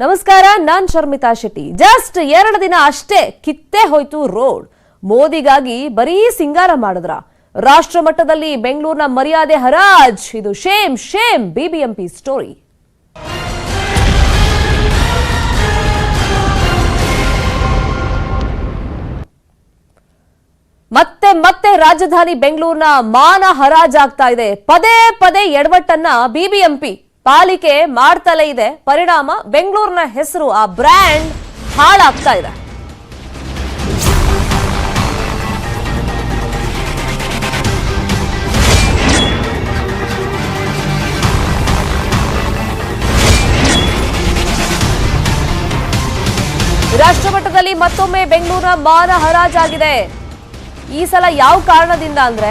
ನಮಸ್ಕಾರ, ನಾನ್ ಶರ್ಮಿತಾ ಶೆಟ್ಟಿ. ಜಸ್ಟ್ ಎರಡು ದಿನ ಅಷ್ಟೇ ಕಿತ್ತೇ ಹೋಯ್ತು ರೋಡ್. ಮೋದಿಗಾಗಿ ಬರೀ ಸಿಂಗಾರ ಮಾಡಿದ್ರ? ರಾಷ್ಟ್ರ ಮಟ್ಟದಲ್ಲಿ ಬೆಂಗಳೂರಿನ ಮರ್ಯಾದೆ ಹರಾಜ್. ಇದು ಶೇಮ್ ಶೇಮ್ ಬಿಬಿಎಂಪಿ ಸ್ಟೋರಿ ಮತ್ತೆ ಮತ್ತೆ ರಾಜಧಾನಿ ಬೆಂಗಳೂರಿನ ಮಾನ ಹರಾಜಾಗ್ತಾ ಇದೆ. ಪದೇ ಪದೇ ಎಡವಟ್ಟನ್ನ ಬಿಬಿಎಂಪಿ ಪಾಲಿಕೆ ಮಾಡ್ತಲೇ ಇದೆ. ಪರಿಣಾಮ ಬೆಂಗಳೂರಿನ ಹೆಸರು, ಆ ಬ್ರ್ಯಾಂಡ್ ಹಾಳಾಗ್ತಾ ಇದೆ. ರಾಷ್ಟ್ರಮಟ್ಟದಲ್ಲಿ ಮತ್ತೊಮ್ಮೆ ಬೆಂಗಳೂರಿನ ಮಾನ ಹರಾಜಾಗಿದೆ. ಈ ಸಲ ಯಾವ ಕಾರಣದಿಂದ ಅಂದ್ರೆ,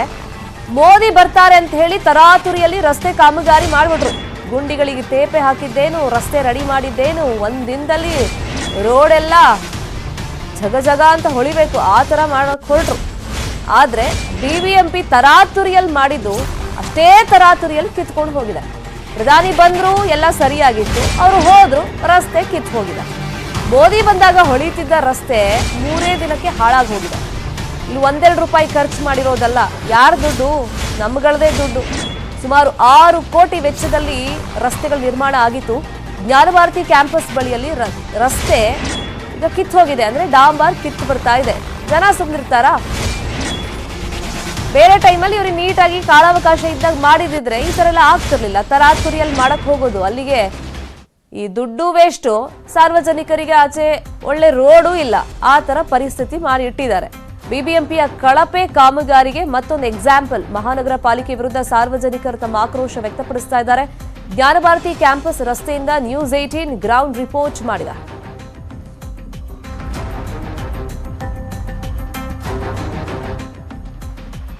ಮೋದಿ ಬರ್ತಾರೆ ಅಂತ ಹೇಳಿ ತರಾತುರಿಯಲ್ಲಿ ರಸ್ತೆ ಕಾಮಗಾರಿ ಮಾಡ್ಬಿಟ್ರು. ಗುಂಡಿಗಳಿಗೆ ತೇಪೆ ಹಾಕಿದ್ದೇನು, ರಸ್ತೆ ರೆಡಿ ಮಾಡಿದ್ದೇನು ಒಂದಿನದಲ್ಲಿ ದಿನದಲ್ಲಿ ರೋಡ್ ಎಲ್ಲ ಜಗ ಜಗ ಅಂತ ಹೊಳಿಬೇಕು, ಆ ಥರ ಮಾಡೋಕೆ ಹೊರಟರು ಆದರೆ ಬಿ ಬಿ ಎಂ ಪಿ ತರಾತುರಿಯಲ್ಲಿ ಮಾಡಿದ್ದು ಅಷ್ಟೇ ತರಾತುರಿಯಲ್ಲಿ ಕಿತ್ಕೊಂಡು ಹೋಗಿದೆ. ಪ್ರಧಾನಿ ಬಂದ್ರು ಎಲ್ಲ ಸರಿಯಾಗಿತ್ತು, ಅವರು ಹೋದರು, ರಸ್ತೆ ಕಿತ್ತು ಹೋಗಿದೆ. ಮೋದಿ ಬಂದಾಗ ಹೊಳಿತಿದ್ದ ರಸ್ತೆ ಮೂರೇ ದಿನಕ್ಕೆ ಹಾಳಾಗಿ ಹೋಗಿದೆ. ಇಲ್ಲಿ ಒಂದೆರಡು ರೂಪಾಯಿ ಖರ್ಚು ಮಾಡಿರೋದಲ್ಲ, ಯಾರ ದುಡ್ಡು? ನಮ್ಗಳದೇ ದುಡ್ಡು. ಸುಮಾರು ಆರು ಕೋಟಿ ವೆಚ್ಚದಲ್ಲಿ ರಸ್ತೆಗಳು ನಿರ್ಮಾಣ ಆಗಿತ್ತು. ಜ್ಞಾನಭಾರತಿ ಕ್ಯಾಂಪಸ್ ಬಳಿಯಲ್ಲಿ ರಸ್ತೆ ಈಗ ಕಿತ್ತು ಹೋಗಿದೆ. ಅಂದ್ರೆ ಡಾಂಬಾರ್ ಕಿತ್ತು ಬರ್ತಾ ಇದೆ. ಜನ ಸುಮ್ಮನಿರ್ತಾರಾ ಬೇರೆ ಟೈಮಲ್ಲಿ ಇವ್ರಿಗೆ ನೀಟಾಗಿ ಕಾಲಾವಕಾಶ ಇದ್ದಾಗ ಮಾಡಿದಿದ್ರೆ ಈ ತರ ಎಲ್ಲ ಆಗ್ತಿರ್ಲಿಲ್ಲ. ತರಾತುರಿಯಲ್ಲಿ ಮಾಡಕ್ ಹೋಗೋದು. ಅಲ್ಲಿಗೆ ಈ ದುಡ್ಡು ವೇಸ್ಟು ಸಾರ್ವಜನಿಕರಿಗೆ ಆಚೆ ಒಳ್ಳೆ ರೋಡು ಇಲ್ಲ. ಆ ತರ ಪರಿಸ್ಥಿತಿ ಮಾಡಿ ಇಟ್ಟಿದ್ದಾರೆ. ಬಿಬಿಎಂಪಿಯ ಕಳಪೆ ಕಾಮಗಾರಿಗೆ ಮತ್ತೊಂದು ಎಕ್ಸಾಂಪಲ್ ಮಹಾನಗರ ಪಾಲಿಕೆ ವಿರುದ್ಧ ಸಾರ್ವಜನಿಕರು ತಮ್ಮ ಆಕ್ರೋಶ ವ್ಯಕ್ತಪಡಿಸ್ತಾ ಇದ್ದಾರೆ. ಜ್ಞಾನಭಾರತಿ ಕ್ಯಾಂಪಸ್ ರಸ್ತೆಯಿಂದ ನ್ಯೂಸ್ ಏಟೀನ್ ಗ್ರೌಂಡ್ ರಿಪೋರ್ಟ್ ಮಾಡಿದ.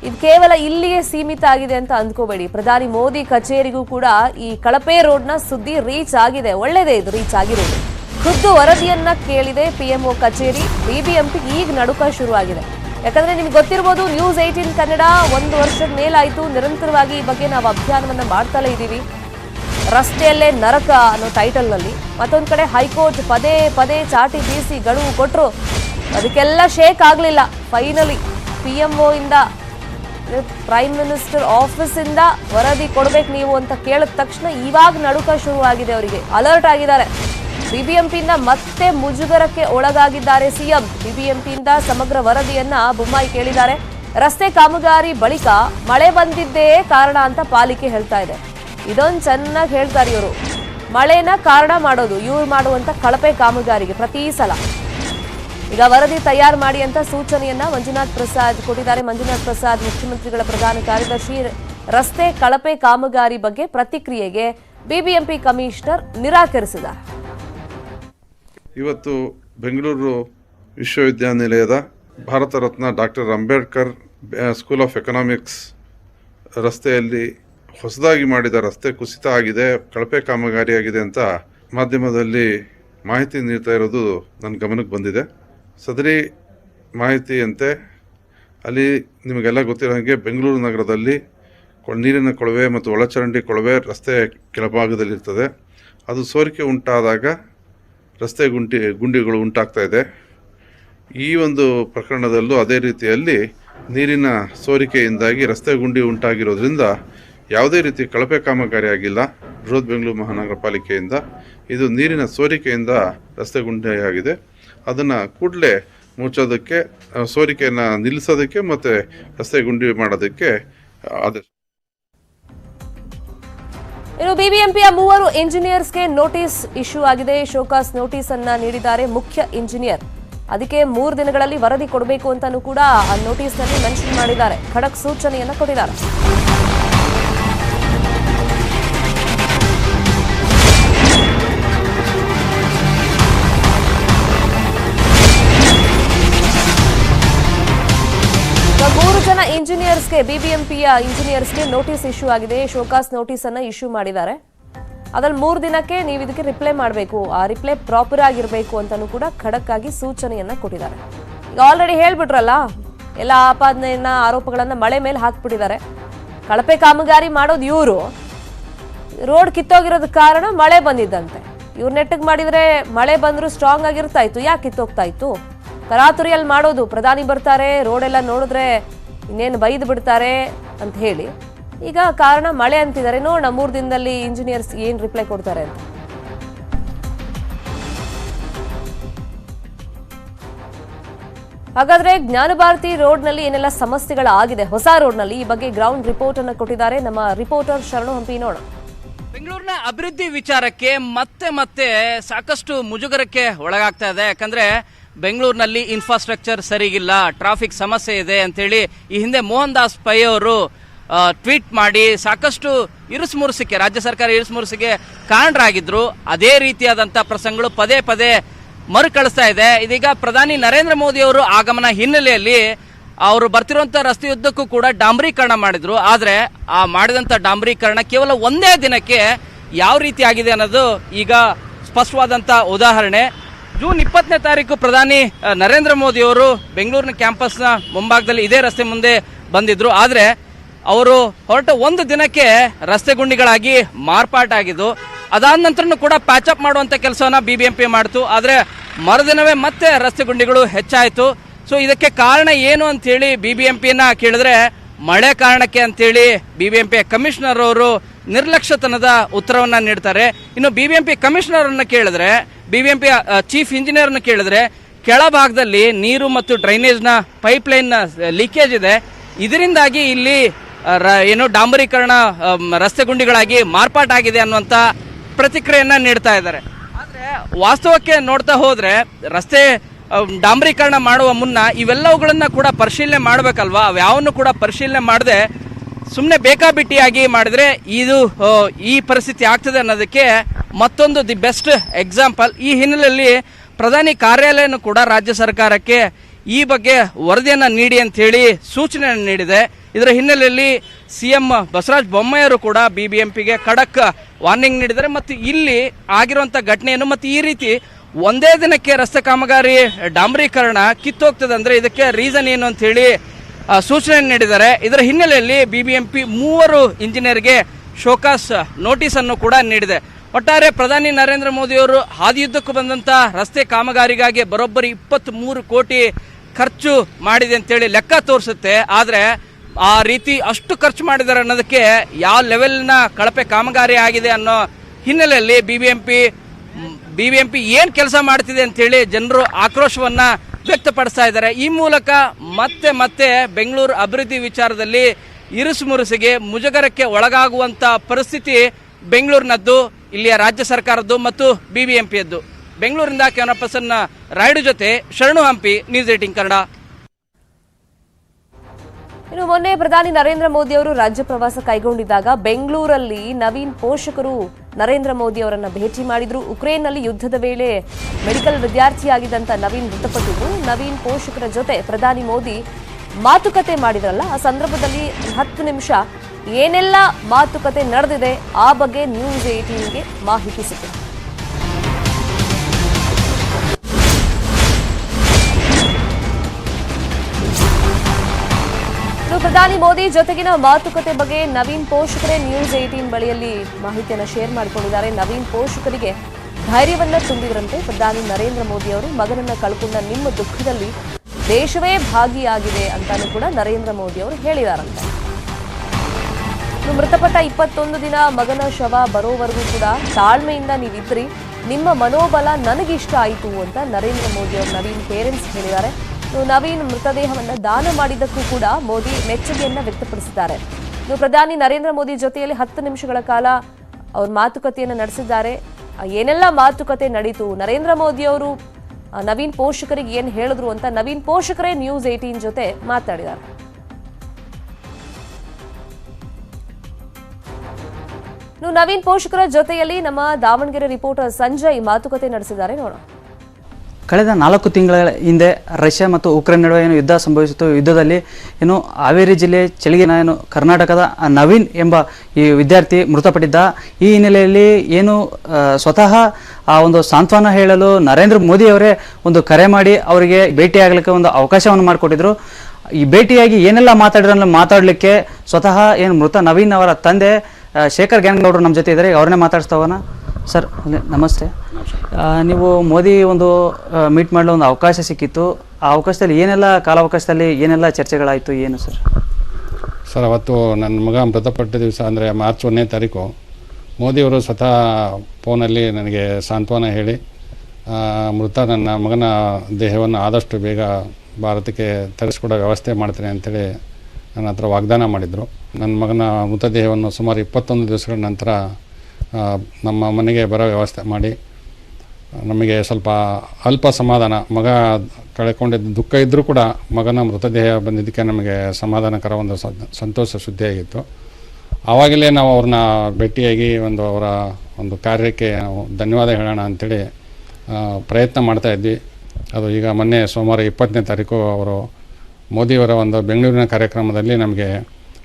ಇದು ಕೇವಲ ಇಲ್ಲಿಗೆ ಸೀಮಿತ ಆಗಿದೆ ಅಂತ ಅಂದ್ಕೋಬೇಡಿ. ಪ್ರಧಾನಿ ಮೋದಿ ಕಚೇರಿಗೂ ಕೂಡ ಈ ಕಳಪೆ ರೋಡ್ನ ಸುದ್ದಿ ರೀಚ್ ಆಗಿದೆ. ಒಳ್ಳೇದೇ ಇದು ರೀಚ್ ಆಗಿರೋದು. ಖುದ್ದು ವರದಿಯನ್ನ ಕೇಳಿದೆ ಪಿಎಂಒ ಕಚೇರಿ. ಬಿಬಿಎಂಪಿ ಈಗ ನಡುಕ ಶುರುವಾಗಿದೆ. ಯಾಕಂದ್ರೆ ನಿಮ್ಗೆ ಗೊತ್ತಿರ್ಬೋದು ನ್ಯೂಸ್ ಏಯ್ಟೀನ್ ಕನ್ನಡ ಒಂದು ವರ್ಷದ ಮೇಲಾಯಿತು. ನಿರಂತರವಾಗಿ ಈ ಬಗ್ಗೆ ನಾವು ಅಭಿಯಾನವನ್ನ ಮಾಡ್ತಲೇ ಇದ್ದೀವಿ. ರಸ್ತೆಯಲ್ಲೇ ನರಕ ಅನ್ನೋ ಟೈಟಲ್ನಲ್ಲಿ ಮತ್ತೊಂದು ಕಡೆ ಹೈಕೋರ್ಟ್ ಪದೇ ಪದೇ ಚಾಟಿ ಬೀಸಿ ಗಡುವು ಕೊಟ್ಟರು ಅದಕ್ಕೆಲ್ಲ ಶೇಕ್ ಆಗಲಿಲ್ಲ. ಫೈನಲಿ ಪಿ ಎಂ ಇಂದ ಪ್ರೈಮ್ ಮಿನಿಸ್ಟರ್ ಆಫೀಸಿಂದ ವರದಿ ಕೊಡ್ಬೇಕು ನೀವು ಅಂತ ಕೇಳಿದ ತಕ್ಷಣ ಇವಾಗ ನಡುಕ ಶುರುವಾಗಿದೆ ಅವರಿಗೆ. ಅಲರ್ಟ್ ಆಗಿದ್ದಾರೆ. ಬಿಬಿಎಂಪಿಯಿಂದ ಮತ್ತೆ ಮುಜುಗರಕ್ಕೆ ಒಳಗಾಗಿದ್ದಾರೆ ಸಿಎಂ. ಬಿಬಿಎಂಪಿಯಿಂದ ಸಮಗ್ರ ವರದಿಯನ್ನ ಬೊಮ್ಮಾಯಿ ಕೇಳಿದ್ದಾರೆ. ರಸ್ತೆ ಕಾಮಗಾರಿ ಬಳಿಕ ಮಳೆ ಬಂದಿದ್ದೇ ಕಾರಣ ಅಂತ ಪಾಲಿಕೆ ಹೇಳ್ತಾ ಇದೆ. ಇದೊಂದು ಚೆನ್ನಾಗಿ ಹೇಳ್ತಾರೆ ಇವರು. ಮಳೆನ ಕಾರಣ ಮಾಡೋದು, ಇವ್ರು ಮಾಡುವಂತ ಕಳಪೆ ಕಾಮಗಾರಿಗೆ ಪ್ರತಿ ಸಲ. ಈಗ ವರದಿ ತಯಾರು ಮಾಡಿ ಅಂತ ಸೂಚನೆಯನ್ನ ಮಂಜುನಾಥ್ ಪ್ರಸಾದ್ ಕೊಟ್ಟಿದ್ದಾರೆ. ಮಂಜುನಾಥ್ ಪ್ರಸಾದ್ ಮುಖ್ಯಮಂತ್ರಿಗಳ ಪ್ರಧಾನ ಕಾರ್ಯದರ್ಶಿ. ರಸ್ತೆ ಕಳಪೆ ಕಾಮಗಾರಿ ಬಗ್ಗೆ ಪ್ರತಿಕ್ರಿಯೆಗೆ ಬಿಬಿಎಂಪಿ ಕಮಿಷನರ್ ನಿರಾಕರಿಸಿದ್ದಾರೆ. ಇವತ್ತು ಬೆಂಗಳೂರು ವಿಶ್ವವಿದ್ಯಾನಿಲಯದ Bharat Ratna doctor Ambedkar school of economics ರಸ್ತೆಯಲ್ಲಿ ಹೊಸದಾಗಿ ಮಾಡಿದ ರಸ್ತೆ ಕುಸಿತ ಆಗಿದೆ, ಕಳಪೆ ಕಾಮಗಾರಿಯಾಗಿದೆ ಅಂತ ಮಾಧ್ಯಮದಲ್ಲಿ ಮಾಹಿತಿ ನೀಡ್ತಾ ಇರೋದು ನನ್ನ ಗಮನಕ್ಕೆ ಬಂದಿದೆ. ಸದರಿ ಮಾಹಿತಿಯಂತೆ ಅಲ್ಲಿ ನಿಮಗೆಲ್ಲ ಗೊತ್ತಿರೋ ಹಾಗೆ ಬೆಂಗಳೂರು ನಗರದಲ್ಲಿ ನೀರಿನ ಕೊಳವೆ ಮತ್ತು ಒಳಚರಂಡಿ ಕೊಳವೆ ರಸ್ತೆ ಕೆಳಭಾಗದಲ್ಲಿರ್ತದೆ. ಅದು ಸೋರಿಕೆ ಉಂಟಾದಾಗ ರಸ್ತೆ ಗುಂಡಿ ಗುಂಡಿಗಳು ಉಂಟಾಗ್ತಾ ಇದೆ. ಈ ಒಂದು ಪ್ರಕರಣದಲ್ಲೂ ಅದೇ ರೀತಿಯಲ್ಲಿ ನೀರಿನ ಸೋರಿಕೆಯಿಂದಾಗಿ ರಸ್ತೆ ಗುಂಡಿ ಉಂಟಾಗಿರೋದ್ರಿಂದ ಯಾವುದೇ ರೀತಿ ಕಳಪೆ ಕಾಮಗಾರಿ ಆಗಿಲ್ಲ. ಬೃಹತ್ ಬೆಂಗಳೂರು ಮಹಾನಗರ ಪಾಲಿಕೆಯಿಂದ ಇದು ನೀರಿನ ಸೋರಿಕೆಯಿಂದ ರಸ್ತೆ ಗುಂಡಿಯಾಗಿದೆ. ಅದನ್ನು ಕೂಡಲೇ ಮುಚ್ಚೋದಕ್ಕೆ, ಸೋರಿಕೆಯನ್ನು ನಿಲ್ಲಿಸೋದಕ್ಕೆ ಮತ್ತು ರಸ್ತೆ ಗುಂಡಿ ಮಾಡೋದಕ್ಕೆ ಆದೇಶ ಇನ್ನು ಬಿಬಿಎಂಪಿಯ ಮೂವರು ಇಂಜಿನಿಯರ್ಸ್ಗೆ ನೋಟಿಸ್ ಇಶ್ಯೂ ಆಗಿದೆ. ಶೋಕಾಸ್ ನೋಟಿಸ್ ಅನ್ನ ನೀಡಿದ್ದಾರೆ ಮುಖ್ಯ ಇಂಜಿನಿಯರ್. ಅದಕ್ಕೆ ಮೂರು ದಿನಗಳಲ್ಲಿ ವರದಿ ಕೊಡಬೇಕು ಅಂತಾನೂ ಕೂಡ ಆ ನೋಟಿಸ್ನಲ್ಲಿ ಮೆನ್ಷನ್ ಮಾಡಿದ್ದಾರೆ. ಖಡಕ್ ಸೂಚನೆಯನ್ನ ಕೊಟ್ಟಿದ್ದಾರೆ. ಇಂಜಿನಿಯರ್ಸ್ಗೆ, ಬಿಬಿಎಂಪಿಯ ಇಂಜಿನಿಯರ್ಸ್ಗೆ ನೋಟಿಸ್ ಇಶ್ಯೂ ಆಗಿದೆ. ಶೋಕಾಸ್ ನೋಟಿಸ್ ಅನ್ನ ಇಶ್ಯೂ ಮಾಡಿದ್ದಾರೆ. ಅದ್ರಲ್ಲಿ ಮೂರು ದಿನಕ್ಕೆ ನೀವು ಇದಕ್ಕೆ ರಿಪ್ಲೈ ಮಾಡಬೇಕು. ಆ ರಿಪ್ಲೈ ಪ್ರಾಪರ್ ಆಗಿರಬೇಕು ಅಂತಾನೂ ಕೂಡ ಖಡಕ್ ಆಗಿ ಸೂಚನೆಯನ್ನ ಕೊಟ್ಟಿದ್ದಾರೆ. ಈಗ ಆಲ್ರೆಡಿ ಹೇಳ್ಬಿಟ್ರಲ್ಲ, ಎಲ್ಲ ಆಪಾದನೆಯನ್ನ, ಆರೋಪಗಳನ್ನ ಮಳೆ ಮೇಲೆ ಹಾಕ್ಬಿಟ್ಟಿದ್ದಾರೆ. ಕಳಪೆ ಕಾಮಗಾರಿ ಮಾಡೋದು ಇವರು. ರೋಡ್ ಕಿತ್ತೋಗಿರೋದ ಕಾರಣ ಮಳೆ ಬಂದಿದ್ದಂತೆ. ಇವ್ರ ನೆಟ್ಟಿಗೆ ಮಾಡಿದ್ರೆ ಮಳೆ ಬಂದರೂ ಸ್ಟ್ರಾಂಗ್ ಆಗಿರ್ತಾ ಇತ್ತು. ಯಾಕೆ ಕಿತ್ತೋಗ್ತಾ ಇತ್ತು? ತರಾತುರಿಯಲ್ಲಿ ಮಾಡೋದು. ಪ್ರಧಾನಿ ಬರ್ತಾರೆ, ರೋಡೆಲ್ಲ ನೋಡಿದ್ರೆ ಇನ್ನೇನು ಬೈದು ಬಿಡ್ತಾರೆ ಅಂತ ಹೇಳಿ ಈಗ ಕಾರಣ ಮಳೆ ಅಂತಿದ್ದಾರೆ. ನೋಡೋಣ, ಮೂರು ದಿನದಲ್ಲಿ ಇಂಜಿನಿಯರ್ಸ್ ಏನು ರಿಪ್ಲೈ ಕೊಡ್ತಾರೆ ಅಂತ. ಹಾಗಾದ್ರೆ ಜ್ಞಾನಭಾರತಿ ರೋಡ್ನಲ್ಲಿ ಏನೆಲ್ಲ ಸಮಸ್ಯೆಗಳಾಗಿದೆ? ಹೊಸ ರೋಡ್ನಲ್ಲಿ ಈ ಬಗ್ಗೆ ಗ್ರೌಂಡ್ ರಿಪೋರ್ಟ್ ಅನ್ನು ಕೊಟ್ಟಿದ್ದಾರೆ. ನಮ್ಮ ರಿಪೋರ್ಟರ್ ಶರಣು ಹಂಪಿ, ನೋಡೋಣ. ಬೆಂಗಳೂರಿನ ಅಭಿವೃದ್ಧಿ ವಿಚಾರಕ್ಕೆ ಮತ್ತೆ ಮತ್ತೆ ಸಾಕಷ್ಟು ಮುಜುಗರಕ್ಕೆ ಒಳಗಾಗ್ತಾ ಇದೆ. ಯಾಕಂದ್ರೆ ಬೆಂಗಳೂರಿನಲ್ಲಿ ಇನ್ಫ್ರಾಸ್ಟ್ರಕ್ಚರ್ ಸರಿಗಿಲ್ಲ ಟ್ರಾಫಿಕ್ ಸಮಸ್ಯೆ ಇದೆ ಅಂತೇಳಿ ಈ ಹಿಂದೆ ಮೋಹನ್ ದಾಸ್ ಪೈ ಅವರು ಟ್ವೀಟ್ ಮಾಡಿ ಸಾಕಷ್ಟು ಇರುಸುಮುರುಸಕ್ಕೆ ರಾಜ್ಯ ಸರ್ಕಾರ ಇರುಸುಮುರುಸಿಗೆ ಕಾರಣರಾಗಿದ್ದರು ಅದೇ ರೀತಿಯಾದಂಥ ಪ್ರಸಂಗಗಳು ಪದೇ ಪದೇ ಮರುಕಳಿಸ್ತಾ ಇದೆ. ಇದೀಗ ಪ್ರಧಾನಿ ನರೇಂದ್ರ ಮೋದಿ ಅವರು ಆಗಮನ ಹಿನ್ನೆಲೆಯಲ್ಲಿ ಅವರು ಬರ್ತಿರುವಂಥ ರಸ್ತೆಯುದ್ದಕ್ಕೂ ಕೂಡ ಡಾಂಬರೀಕರಣ ಮಾಡಿದರು. ಆದರೆ ಆ ಮಾಡಿದಂಥ ಡಾಂಬರೀಕರಣ ಕೇವಲ ಒಂದೇ ದಿನಕ್ಕೆ ಯಾವ ರೀತಿ ಆಗಿದೆ ಅನ್ನೋದು ಈಗ ಸ್ಪಷ್ಟವಾದಂಥ ಉದಾಹರಣೆ. ಜೂನ್ ಇಪ್ಪತ್ತನೇ ತಾರೀಕು ಪ್ರಧಾನಿ ನರೇಂದ್ರ ಮೋದಿ ಅವರು ಬೆಂಗಳೂರಿನ ಕ್ಯಾಂಪಸ್ನ ಮುಂಭಾಗದಲ್ಲಿ ಇದೇ ರಸ್ತೆ ಮುಂದೆ ಬಂದಿದ್ರು. ಆದರೆ ಅವರು ಹೊರಟ ಒಂದು ದಿನಕ್ಕೆ ರಸ್ತೆ ಗುಂಡಿಗಳಾಗಿ ಮಾರ್ಪಾಟಾಗಿದ್ದು ಅದಾದ ನಂತರನೂ ಕೂಡ ಪ್ಯಾಚ್ ಅಪ್ ಮಾಡುವಂತ ಕೆಲಸವನ್ನ ಬಿ ಬಿ ಎಂ ಪಿ ಮಾಡ್ತು. ಆದರೆ ಮರುದಿನವೇ ಮತ್ತೆ ರಸ್ತೆ ಗುಂಡಿಗಳು ಹೆಚ್ಚಾಯಿತು. ಸೊ ಇದಕ್ಕೆ ಕಾರಣ ಏನು ಅಂತೇಳಿ ಬಿ ಬಿ ಎಂ ಪಿನ ಕೇಳಿದ್ರೆ, ಮಳೆ ಕಾರಣಕ್ಕೆ ಅಂತೇಳಿ B B M P commissioner ಅವರು ನಿರ್ಲಕ್ಷ್ಯತನದ ಉತ್ತರವನ್ನ ನೀಡ್ತಾರೆ. ಇನ್ನು B B M P commissioner ಅನ್ನ ಕೇಳಿದ್ರೆ B B M P chief engineer ಅನ್ನ ಕೇಳಿದ್ರೆ, ಕೆಳಭಾಗದಲ್ಲಿ ನೀರು ಮತ್ತು ಡ್ರೈನೇಜ್ನ ಪೈಪ್ ಲೈನ್ ಲೀಕೇಜ್ ಇದೆ. ಇದರಿಂದಾಗಿ ಇಲ್ಲಿ ಏನು ಡಾಂಬರೀಕರಣ ರಸ್ತೆ ಗುಂಡಿಗಳಾಗಿ ಮಾರ್ಪಾಟಾಗಿದೆ ಅನ್ನುವಂಥ ಪ್ರತಿಕ್ರಿಯೆಯನ್ನು ನೀಡ್ತಾ ಇದ್ದಾರೆ. ಆದರೆ ವಾಸ್ತವಕ್ಕೆ ನೋಡ್ತಾ ಹೋದರೆ, ರಸ್ತೆ ಡಾಂಬರೀಕರಣ ಮಾಡುವ ಮುನ್ನ ಇವೆಲ್ಲವುಗಳನ್ನು ಕೂಡ ಪರಿಶೀಲನೆ ಮಾಡಬೇಕಲ್ವಾ? ಅವ್ಯಾವನ್ನು ಕೂಡ ಪರಿಶೀಲನೆ ಮಾಡದೆ ಸುಮ್ಮನೆ ಬೇಕಾಬಿಟ್ಟಿಯಾಗಿ ಮಾಡಿದ್ರೆ ಇದು ಈ ಪರಿಸ್ಥಿತಿ ಆಗ್ತದೆ ಅನ್ನೋದಕ್ಕೆ ಮತ್ತೊಂದು ದಿ ಬೆಸ್ಟ್ ಎಕ್ಸಾಂಪಲ್. ಈ ಹಿನ್ನೆಲೆಯಲ್ಲಿ ಪ್ರಧಾನಿ ಕಾರ್ಯಾಲಯನೂ ಕೂಡ ರಾಜ್ಯ ಸರ್ಕಾರಕ್ಕೆ ಈ ಬಗ್ಗೆ ವರದಿಯನ್ನು ನೀಡಿ ಅಂಥೇಳಿ ಸೂಚನೆಯನ್ನು ನೀಡಿದೆ. ಇದರ ಹಿನ್ನೆಲೆಯಲ್ಲಿ ಸಿ ಎಂ ಬಸವರಾಜ ಬೊಮ್ಮಾಯಿಯವರು ಕೂಡ ಬಿ ಬಿ ಎಂ ಪಿಗೆ ಖಡಕ್ ವಾರ್ನಿಂಗ್ ನೀಡಿದ್ದಾರೆ. ಮತ್ತು ಇಲ್ಲಿ ಆಗಿರುವಂಥ ಘಟನೆಯನ್ನು ಮತ್ತು ಈ ರೀತಿ ಒಂದೇ ದಿನಕ್ಕೆ ರಸ್ತೆ ಕಾಮಗಾರಿ ಡಾಂಬರೀಕರಣ ಕಿತ್ತೋಗ್ತದೆ ಅಂದರೆ ಇದಕ್ಕೆ ರೀಸನ್ ಏನು ಆ, ಸೂಚನೆ ನೀಡಿದ್ದಾರೆ. ಇದರ ಹಿನ್ನೆಲೆಯಲ್ಲಿ ಬಿಬಿಎಂಪಿ ಮೂವರು ಇಂಜಿನಿಯರ್ಗೆ ಶೋಕಾಸ್ ನೋಟಿಸ್ ಅನ್ನು ಕೂಡ ನೀಡಿದೆ. ಒಟ್ಟಾರೆ ಪ್ರಧಾನಿ ನರೇಂದ್ರ ಮೋದಿಯವರು ಹಾದಿಯುದ್ದಕ್ಕೂ ಬಂದಂತ ರಸ್ತೆ ಕಾಮಗಾರಿಗಾಗಿ ಬರೋಬ್ಬರಿ ಇಪ್ಪತ್ತ್ ಮೂರು ಕೋಟಿ ಖರ್ಚು ಮಾಡಿದೆ ಅಂತೇಳಿ ಲೆಕ್ಕ ತೋರಿಸುತ್ತೆ. ಆದರೆ ಆ ರೀತಿ ಅಷ್ಟು ಖರ್ಚು ಮಾಡಿದ್ದಾರೆ ಅನ್ನೋದಕ್ಕೆ ಯಾವ ಲೆವೆಲ್ನ ಕಳಪೆ ಕಾಮಗಾರಿ ಆಗಿದೆ ಅನ್ನೋ ಹಿನ್ನೆಲೆಯಲ್ಲಿ B B M P B B M P ಏನು ಕೆಲಸ ಮಾಡ್ತಿದೆ ಅಂತೇಳಿ ಜನರು ಆಕ್ರೋಶವನ್ನ ವ್ಯಕ್ತಪಡಿಸ್ತಾ ಇದ್ದಾರೆ. ಈ ಮೂಲಕ ಮತ್ತೆ ಮತ್ತೆ ಬೆಂಗಳೂರು ಅಭಿವೃದ್ಧಿ ವಿಚಾರದಲ್ಲಿ ಇರುಸು ಮುರುಸಿಗೆ ಮುಜುಗರಕ್ಕೆ ಒಳಗಾಗುವಂತ ಪರಿಸ್ಥಿತಿ ಬೆಂಗಳೂರಿನದ್ದು, ಇಲ್ಲಿಯ ರಾಜ್ಯ ಸರ್ಕಾರದ್ದು ಮತ್ತು ಬಿಬಿಎಂಪಿಯದ್ದು ಬೆಂಗಳೂರಿಂದ ಕ್ಯಾಮರಾ ಪರ್ಸನ್ ರಾಯ್ಡು ಜೊತೆ ಶರಣು ಹಂಪಿ, ನ್ಯೂಸ್ ಏಟಿಂಗ್ ಕನ್ನಡ. ಇನ್ನು ಮೊನ್ನೆ ಪ್ರಧಾನಿ ನರೇಂದ್ರ ಮೋದಿ ಅವರು ರಾಜ್ಯ ಪ್ರವಾಸ ಕೈಗೊಂಡಿದ್ದಾಗ ಬೆಂಗಳೂರಲ್ಲಿ ನವೀನ್ ಪೋಷಕರು ನರೇಂದ್ರ ಮೋದಿ ಅವರನ್ನ ಭೇಟಿ ಮಾಡಿದ್ರು. ಉಕ್ರೇನ್ನಲ್ಲಿ ಯುದ್ಧದ ವೇಳೆ ಮೆಡಿಕಲ್ ವಿದ್ಯಾರ್ಥಿಯಾಗಿದ್ದಂತ ನವೀನ್ ಮೃತಪಟ್ಟಿದ್ರು ನವೀನ್ ಪೋಷಕರ ಜೊತೆ ಪ್ರಧಾನಿ ಮೋದಿ ಮಾತುಕತೆ ಮಾಡಿದ್ರಲ್ಲ, ಆ ಸಂದರ್ಭದಲ್ಲಿ ಹತ್ತು ನಿಮಿಷ ಏನೆಲ್ಲ ಮಾತುಕತೆ ನಡೆದಿದೆ, ಆ ಬಗ್ಗೆ ನ್ಯೂಸ್ ಏಟೀನ್ಗೆ ಮಾಹಿತಿ ಸಿಕ್ಕಿದೆ ಪ್ರಧಾನಿ ಮೋದಿ ಜೊತೆಗಿನ ಮಾತುಕತೆ ಬಗ್ಗೆ ನವೀನ್ ಪೋಷಕರೇ ನ್ಯೂಸ್ ಏಟೀನ್ ಬಳಿಯಲ್ಲಿ ಮಾಹಿತಿಯನ್ನು ಶೇರ್ ಮಾಡಿಕೊಂಡಿದ್ದಾರೆ. ನವೀನ್ ಪೋಷಕರಿಗೆ ಧೈರ್ಯವನ್ನ ತುಂಬಿದರಂತೆ ಪ್ರಧಾನಿ ನರೇಂದ್ರ ಮೋದಿ ಅವರು ಮಗನನ್ನ ಕಳ್ಕೊಂಡ ನಿಮ್ಮ ದುಃಖದಲ್ಲಿ ದೇಶವೇ ಭಾಗಿಯಾಗಿದೆ ಅಂತಾನೂ ಕೂಡ ನರೇಂದ್ರ ಮೋದಿ ಅವರು ಹೇಳಿದಾರಂತೆ. ಮೃತಪಟ್ಟ ಇಪ್ಪತ್ತೊಂದು ದಿನ ಮಗನ ಶವ ಬರೋವರೆಗೂ ಕೂಡ ತಾಳ್ಮೆಯಿಂದ ನೀವಿದ್ರಿ. ನಿಮ್ಮ ಮನೋಬಲ ನನಗಿಷ್ಟ ಆಯಿತು ಅಂತ ನರೇಂದ್ರ ಮೋದಿ ಅವರು ನವೀನ್ ಪೇರೆಂಟ್ಸ್ ಹೇಳಿದ್ದಾರೆ. ನವೀನ್ ಮೃತದೇಹವನ್ನು ದಾನ ಮಾಡಿದ್ದಕ್ಕೂ ಕೂಡ ಮೋದಿ ಮೆಚ್ಚುಗೆಯನ್ನ ವ್ಯಕ್ತಪಡಿಸಿದ್ದಾರೆ. ಪ್ರಧಾನಿ ನರೇಂದ್ರ ಮೋದಿ ಜೊತೆಯಲ್ಲಿ ಹತ್ತು ನಿಮಿಷಗಳ ಕಾಲ ಅವ್ರ ಮಾತುಕತೆಯನ್ನು ನಡೆಸಿದ್ದಾರೆ. ಏನೆಲ್ಲ ಮಾತುಕತೆ ನಡೀತು? ನರೇಂದ್ರ ಮೋದಿ ಅವರು ನವೀನ್ ಪೋಷಕರಿಗೆ ಏನು ಹೇಳಿದ್ರು ಅಂತ ನವೀನ್ ಪೋಷಕರೇ ನ್ಯೂಸ್ ಏಟೀನ್ ಜೊತೆ ಮಾತಾಡಿದ್ದಾರೆ. ನವೀನ್ ಪೋಷಕರ ಜೊತೆಯಲ್ಲಿ ನಮ್ಮ ದಾವಣಗೆರೆ ರಿಪೋರ್ಟರ್ ಸಂಜಯ್ ಮಾತುಕತೆ ನಡೆಸಿದ್ದಾರೆ. ನೋಡೋಣ. ಕಳೆದ ನಾಲ್ಕು ತಿಂಗಳ ಹಿಂದೆ ರಷ್ಯಾ ಮತ್ತು ಉಕ್ರೇನ್ ನಡುವೆ ಏನು ಯುದ್ಧ ಸಂಭವಿಸಿತು ಯುದ್ಧದಲ್ಲಿ ಏನು ಹಾವೇರಿ ಜಿಲ್ಲೆ ಚಳಿಗಿನ ಏನು ಕರ್ನಾಟಕದ ನವೀನ್ ಎಂಬ ಈ ವಿದ್ಯಾರ್ಥಿ ಮೃತಪಟ್ಟಿದ್ದ. ಈ ಹಿನ್ನೆಲೆಯಲ್ಲಿ ಏನು ಸ್ವತಃ ಆ ಒಂದು ಸಾಂತ್ವನ ಹೇಳಲು ನರೇಂದ್ರ ಮೋದಿ ಅವರೇ ಒಂದು ಕರೆ ಮಾಡಿ ಅವರಿಗೆ ಭೇಟಿಯಾಗಲಿಕ್ಕೆ ಒಂದು ಅವಕಾಶವನ್ನು ಮಾಡಿಕೊಟ್ಟಿದ್ರು. ಈ ಭೇಟಿಯಾಗಿ ಏನೆಲ್ಲ ಮಾತಾಡಿದ್ರೆ ಮಾತಾಡಲಿಕ್ಕೆ ಸ್ವತಃ ಏನು ಮೃತ ನವೀನ್ ಅವರ ತಂದೆ ಶೇಖರ್ ಅವರು ನಮ್ಮ ಜೊತೆ ಇದ್ದಾರೆ. ಅವ್ರನ್ನೇ ಮಾತಾಡಿಸ್ತಾವನ ಸರ್ ನಮಸ್ತೆ. ನೀವು ಮೋದಿ ಒಂದು ಮೀಟ್ ಮಾಡಲು ಒಂದು ಅವಕಾಶ ಸಿಕ್ಕಿತ್ತು. ಆ ಅವಕಾಶದಲ್ಲಿ ಏನೆಲ್ಲ ಕಾಲಾವಕಾಶದಲ್ಲಿ ಏನೆಲ್ಲ ಚರ್ಚೆಗಳಾಯಿತು, ಏನು ಸರ್? ಸರ್, ಅವತ್ತು ನನ್ನ ಮಗ ಮೃತಪಟ್ಟ ದಿವಸ, ಅಂದರೆ ಮಾರ್ಚ್ ಒಂದನೇ ತಾರೀಕು, ಮೋದಿಯವರು ಸ್ವತಃ ಫೋನಲ್ಲಿ ನನಗೆ ಸಾಂತ್ವನ ಹೇಳಿ ಮೃತ ನನ್ನ ಮಗನ ದೇಹವನ್ನು ಆದಷ್ಟು ಬೇಗ ಭಾರತಕ್ಕೆ ತರಿಸ್ಕೊಡೋ ವ್ಯವಸ್ಥೆ ಮಾಡ್ತೇನೆ ಅಂಥೇಳಿ ನನ್ನ ಹತ್ರ ವಾಗ್ದಾನ ಮಾಡಿದರು. ನನ್ನ ಮಗನ ಮೃತದೇಹವನ್ನು ಸುಮಾರು ಇಪ್ಪತ್ತೊಂದು ದಿವಸಗಳ ನಂತರ ನಮ್ಮ ಮನೆಗೆ ಬರೋ ವ್ಯವಸ್ಥೆ ಮಾಡಿ. ನಮಗೆ ಸ್ವಲ್ಪ ಅಲ್ಪ ಸಮಾಧಾನ, ಮಗ ಕಳೆಕೊಂಡಿದ್ದ ದುಃಖ ಇದ್ದರೂ ಕೂಡ ಮಗನ ಮೃತದೇಹ ಬಂದಿದ್ದಕ್ಕೆ ನಮಗೆ ಸಮಾಧಾನಕರ ಒಂದು ಸಂತೋಷ ಸುದ್ದಿಯಾಗಿತ್ತು ಆವಾಗಲೇ ನಾವು ಅವ್ರನ್ನ ಭೇಟಿಯಾಗಿ ಒಂದು ಅವರ ಒಂದು ಕಾರ್ಯಕ್ಕೆ ನಾವು ಧನ್ಯವಾದ ಹೇಳೋಣ ಅಂಥೇಳಿ ಪ್ರಯತ್ನ ಮಾಡ್ತಾ ಇದ್ವಿ. ಅದು ಈಗ ಮೊನ್ನೆ ಸೋಮವಾರ ಇಪ್ಪತ್ತನೇ ತಾರೀಕು ಅವರು ಮೋದಿಯವರ ಒಂದು ಬೆಂಗಳೂರಿನ ಕಾರ್ಯಕ್ರಮದಲ್ಲಿ ನಮಗೆ